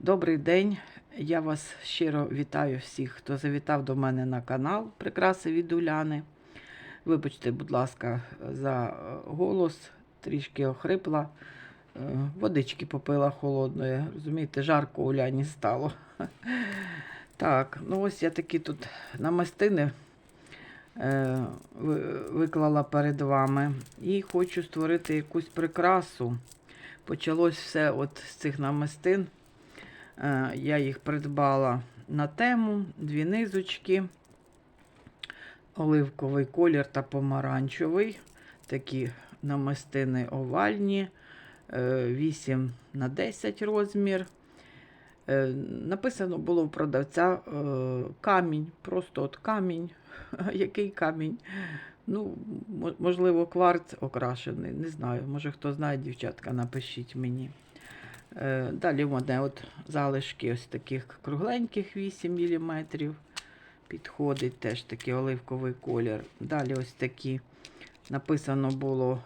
Добрий день. Я вас щиро вітаю всіх, хто завітав до мене на канал Прикраси від Уляни. Вибачте, будь ласка, за е, голос, трішки охрипла. Е, Водички попила холодної. Розумієте, жарко Уляні стало. Так, ну ось я такі тут намистини е, виклала перед вами. І хочу створити якусь прикрасу. Почалось все от з цих намистин. Е, Я їх придбала на тему, дві низочки, оливковий колір та помаранчевий. Такі намистини овальні, е, 8 на 10 розмір. Е, Написано було в продавця е, камінь, просто от камінь. Який камінь? Ну, можливо, кварц окрашений, не знаю. Може, хто знає, дівчатка, напишіть мені. Е, Далі в мене от залишки ось таких кругленьких 8 мм. Підходить теж такий оливковий колір. Далі ось такі написано було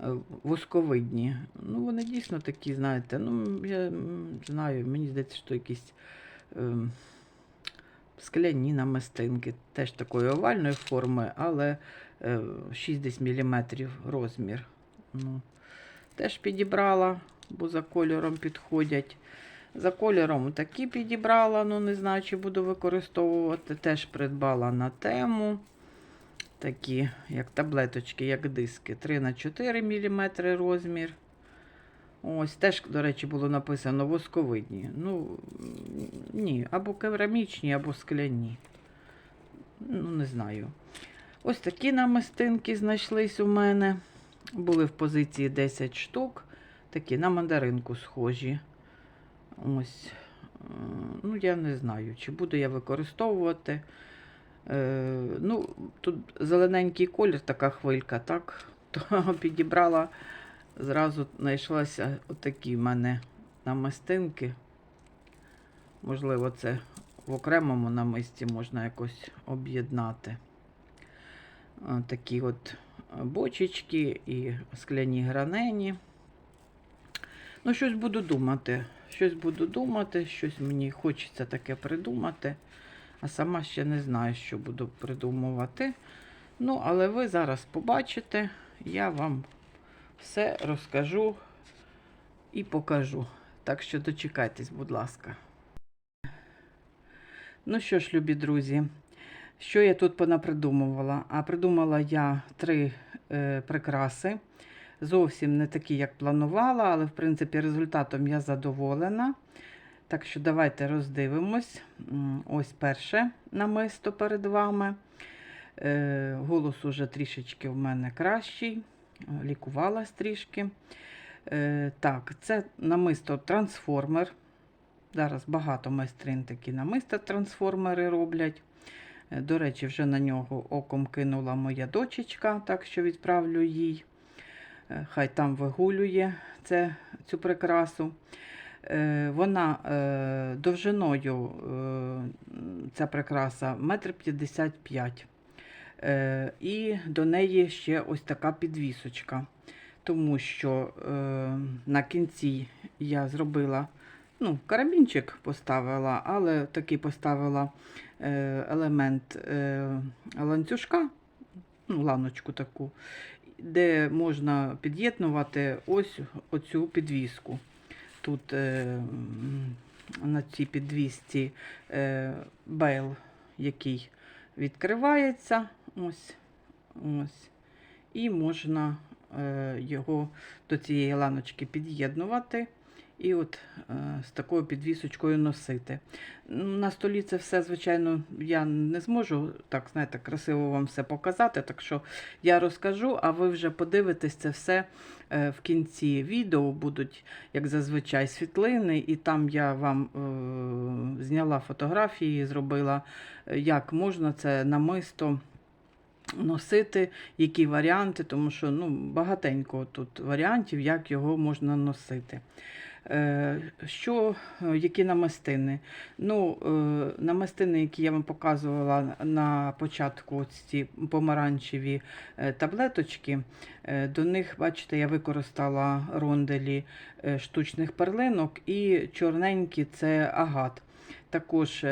е, восковидні. Ну, вони дійсно такі, знаєте, ну, я знаю, мені здається, що якісь ем, скляні намистинки, теж такої овальної форми, але е, 6 мм розмір. Ну, теж підібрала, бо за кольором підходять. За кольором такі підібрала, ну не знаю, чи буду використовувати. Теж придбала на тему. Такі, як таблеточки, як диски. 3 на 4 мм розмір. Ось, теж, до речі, було написано восковидні. Ну, ні, або керамічні, або скляні. Ну, не знаю. Ось такі намистинки знайшлись у мене. Були в позиції 10 штук. Такі на мандаринку схожі. Ось. Е, Ну, я не знаю, чи буду я використовувати. Е, ну, тут зелененький колір, така хвилька, так? То підібрала, зразу знайшлися отакі в мене намистинки. Можливо, це в окремому намисті можна якось об'єднати. Е, Такі от бочечки і скляні гранені. Ну, щось буду думати. Щось буду думати, щось мені хочеться таке придумати. А сама ще не знаю, що буду придумувати. Ну, але ви зараз побачите, я вам все розкажу і покажу. Так що дочекайтесь, будь ласка. Ну що ж, любі друзі, що я тут понапридумувала? А придумала я три е, прикраси. Зовсім не такі, як планувала, але в принципі результатом я задоволена. Так що давайте роздивимось. Ось перше намисто перед вами. Е, Голос уже трішечки в мене кращий, лікувалась трішки. Е, Так, це намисто трансформер. Зараз багато майстрин такі намиста трансформери роблять. Е, До речі, вже на нього оком кинула моя дочечка, так що відправлю їй. Е, Хай там вигулює це, цю прикрасу. Е, Вона е, довжиною, ця прикраса, 1,55 м. І до неї ще ось така підвісочка. Тому що на кінці я зробила ну, карабінчик поставила, але такий поставила елемент ланцюжка, ну, ланочку таку, де можна під'єднувати ось оцю підвіску. Тут е, на цій підвісці е, бейл, який відкривається. Ось, ось, і можна е, його до цієї ланочки під'єднувати. І от е, з такою підвісочкою носити. На столі це все, звичайно, я не зможу так, знаєте, красиво вам все показати. Так що я розкажу, а ви вже подивитесь це все е, в кінці відео. Будуть, як зазвичай, світлини, і там я вам е, зняла фотографії, зробила, е, як можна це намисто носити, які варіанти, тому що ну, багатенько тут варіантів, як його можна носити. Е, Що, е, які намистини? Ну, е, намистини, які я вам показувала на початку, ці помаранчеві таблеточки, до них, бачите, я використала ронделі штучних перлинок і чорненькі це агат. Також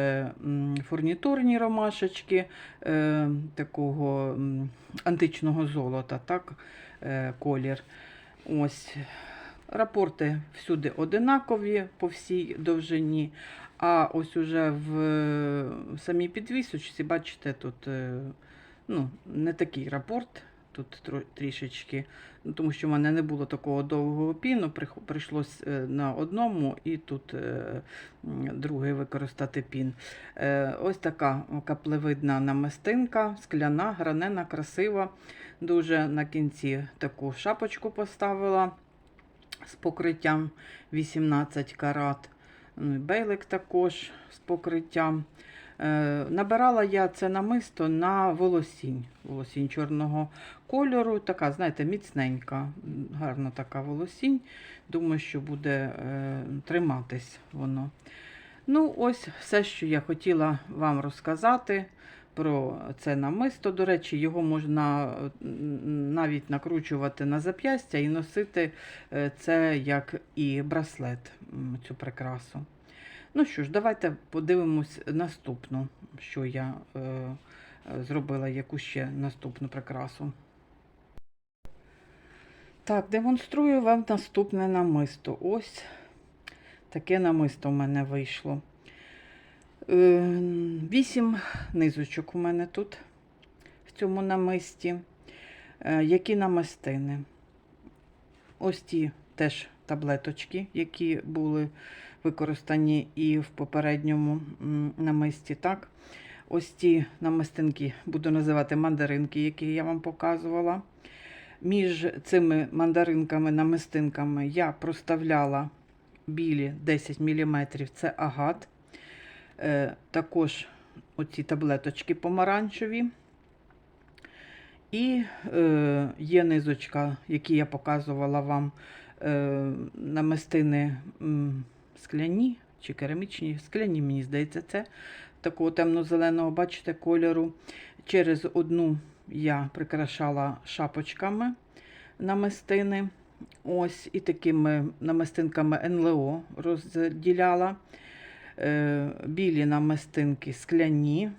фурнітурні ромашечки такого античного золота, так, колір. Ось. Рапорти всюди одинакові по всій довжині. А ось уже в самій підвісочці, бачите, тут е, ну, не такий рапорт, тут трішечки, ну, тому що в мене не було такого довгого піну, прийшлось е, на одному і тут е, другий використати пін. Ось така каплевидна намистинка, скляна, гранена, красива. Дуже на кінці таку шапочку поставила з покриттям 18 карат. Ну, Бейлик також з покриттям. Е, набирала я це намисто на волосінь. Волосінь чорного кольору. Така, знаєте, міцненька, гарна така волосінь. Думаю, що буде е, триматись воно. Ну, ось все, що я хотіла вам розказати про це намисто. До речі, його можна е, навіть накручувати на зап'ястя і носити е, це як і браслет, цю прикрасу. Ну що ж, давайте подивимось наступну, що я е, зробила, яку ще наступну прикрасу. Так, демонструю вам наступне намисто. Ось таке намисто в мене вийшло. Е, Вісім низочок у мене тут в цьому намисті. Е, Які намистини? Ось ті теж таблеточки, які були використані і в попередньому намисті. Так? Ось ті намистинки буду називати мандаринки, які я вам показувала. Між цими мандаринками, намистинками я проставляла білі 10 мм, це агат. Е, також оці таблеточки помаранчеві. І е, є низочка, які я показувала вам е, намистини скляні чи керамічні, скляні, мені здається, це такого темно-зеленого, бачите, кольору. Через одну я прикрашала шапочками намистини. Ось і такими намистинками НЛО розділяла. Е, білі намистинки скляні,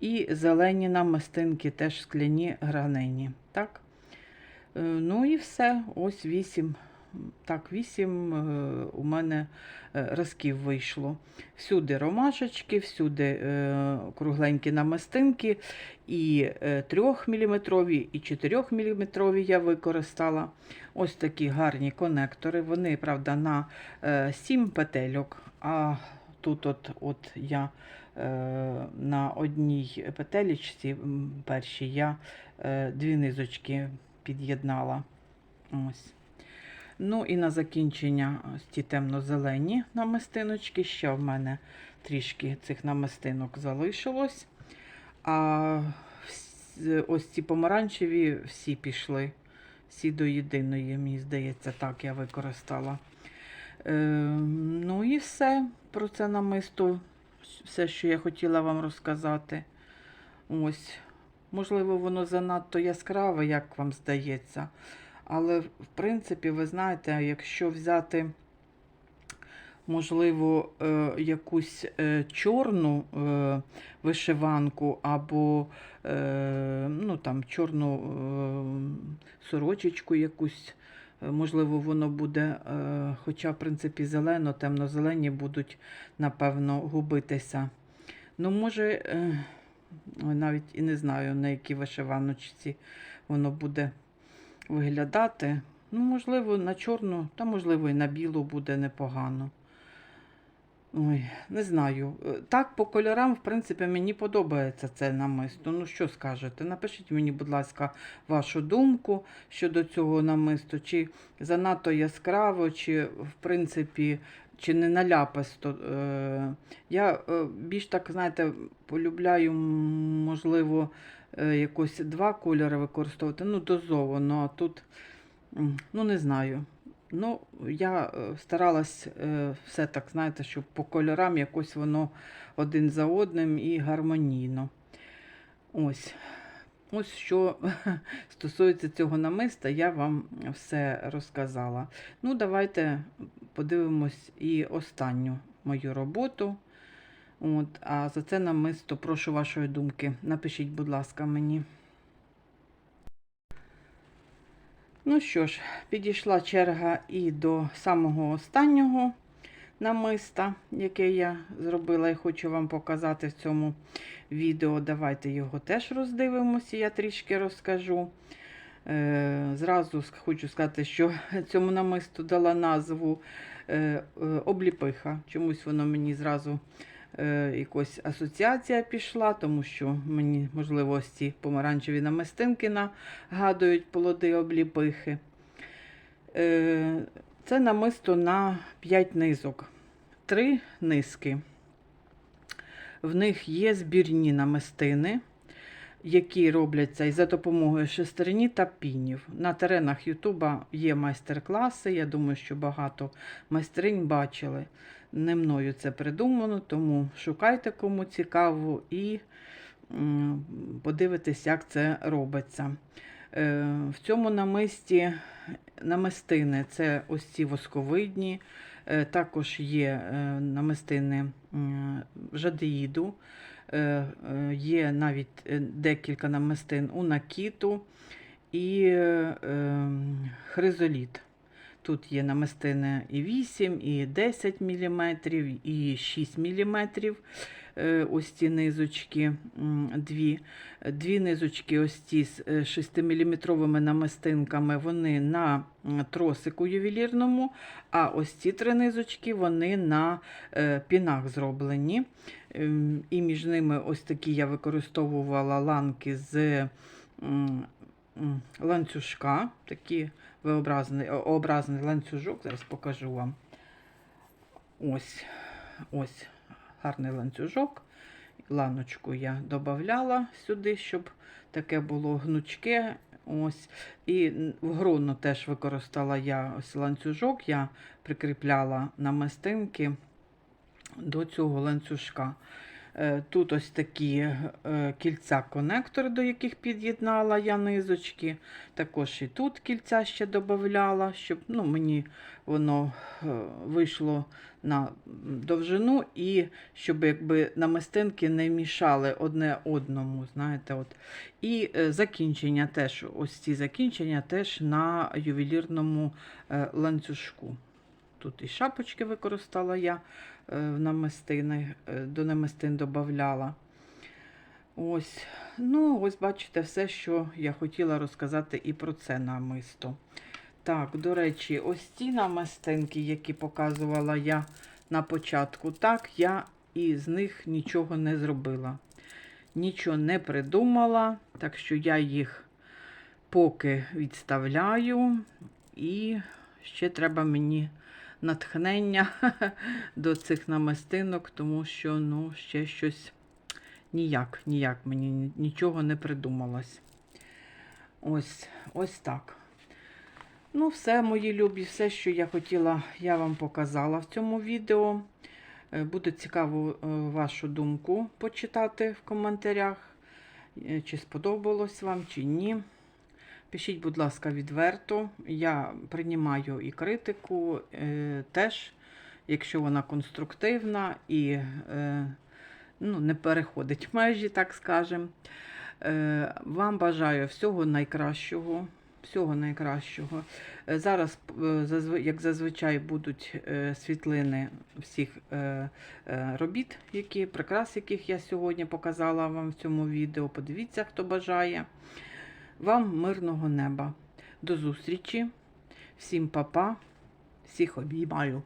і зелені намистинки теж скляні гранені. Так? Е, Ну і все. Ось вісім. Так, вісім е, у мене разків вийшло. Всюди ромашечки, всюди кругленькі намистинки, і 3-мм, і 4-мм я використала. Ось такі гарні конектори. Вони, правда, на 7 петельок. А тут от, от я е, на одній петелечці м, першій я е, дві низочки під'єднала. Ось. Ну і на закінчення ось ті темно-зелені намистиночки. Ще в мене трішки цих намистинок залишилось. А ось ці помаранчеві всі пішли. Всі до єдиної, мені здається, так я використала. Е, ну і все про це намисто. Все, що я хотіла вам розказати. Ось. Можливо, воно занадто яскраве, як вам здається. Але, в принципі, ви знаєте, якщо взяти, можливо, е, якусь е, чорну е, вишиванку або ну, там, чорну сорочечку якусь, можливо, воно буде, е, хоча, в принципі, зелено, темно-зелені будуть, напевно, губитися. Ну, може, е, навіть і не знаю, на якій вишиваночці воно буде виглядати. Ну, можливо, на чорну, та можливо, і на білу буде непогано. Ой, не знаю. Е, Так, по кольорам, в принципі, мені подобається це намисто. Ну, що скажете? Напишіть мені, будь ласка, вашу думку щодо цього намисту. Чи занадто яскраво, чи, в принципі, чи не наляписто. Е, Я е, більш так, знаєте, полюбляю, можливо, якось два кольори використовувати. Ну, дозовано, а тут, ну, не знаю. Ну, я е, старалась е, все так, знаєте, щоб по кольорам якось воно один за одним і гармонійно. Ось. Ось що стосується цього намиста, я вам все розказала. Ну, давайте подивимось і останню мою роботу. От, а за це намисто прошу вашої думки. Напишіть, будь ласка, мені. Ну що ж, підійшла черга і до самого останнього намиста, яке я зробила і хочу вам показати в цьому відео. Давайте його теж роздивимося, я трішки розкажу. Е, Зразу хочу сказати, що цьому намисту дала назву е, е, обліпиха. Чомусь воно мені зразу е, якось асоціація пішла, тому що мені, можливо, ось ці помаранчеві намистинки нагадують плоди обліпихи. Е, Це намисто на 5 низок. Три низки. В них є збірні намистини, які робляться і за допомогою шестерні та пінів. На теренах Ютуба є майстер-класи. Я думаю, що багато майстринь бачили. Не мною це придумано, тому шукайте кому цікаво і м, подивитесь, як це робиться. Е, В цьому намисті намистини це ось ці восковидні, е, також є е, намистини жадеїду, є навіть декілька намистин у накіту і ем, хризоліт. Тут є намистини і 8, і 10 мм, і 6 мм. Ось ці низочки, дві. Дві низочки, ось ці з 6-мм намистинками, вони на тросику ювелірному, а ось ці три низочки вони на е, пінах зроблені. Ем, І між ними ось такі я використовувала ланки з ланцюжка, такі виобразний, образний ланцюжок, зараз покажу вам. Ось, ось гарний ланцюжок. Ланочку я додавала сюди, щоб таке було гнучке. Ось. І в грону теж використала я ось ланцюжок, я прикріпляла намистинки до цього ланцюжка. Е, Тут ось такі е, кільця-конектори, до яких під'єднала я низочки. Також і тут кільця ще додавала, щоб ну, мені воно е, вийшло на довжину і щоб якби намистинки не мішали одне одному. знаєте, от. І закінчення теж, ось ці закінчення теж на ювелірному ланцюжку. Тут і шапочки використала я е, в намистини, е, до намистин додавала. Ось, ну, ось бачите, все, що я хотіла розказати і про це намисто. Так, до речі, ось ці намистинки, які показувала я на початку, так, я із них нічого не зробила. Нічого не придумала, так що я їх поки відставляю. І ще треба мені натхнення до цих намистинок, тому що ну, ще щось ніяк, ніяк мені нічого не придумалось. Ось, ось так. Ну, все, мої любі, все, що я хотіла, я вам показала в цьому відео. Е, Буде цікаво е, вашу думку почитати в коментарях, е, чи сподобалось вам, чи ні. Пишіть, будь ласка, відверто. Я приймаю і критику е, теж, якщо вона конструктивна і е, ну, не переходить межі, так скажемо. Е, вам бажаю всього найкращого. Всього найкращого. Е, Зараз, е, як зазвичай, будуть е, світлини всіх робіт, які, прикрас, яких я сьогодні показала вам в цьому відео. Подивіться, хто бажає. Вам мирного неба. До зустрічі. Всім па-па. Всіх обіймаю.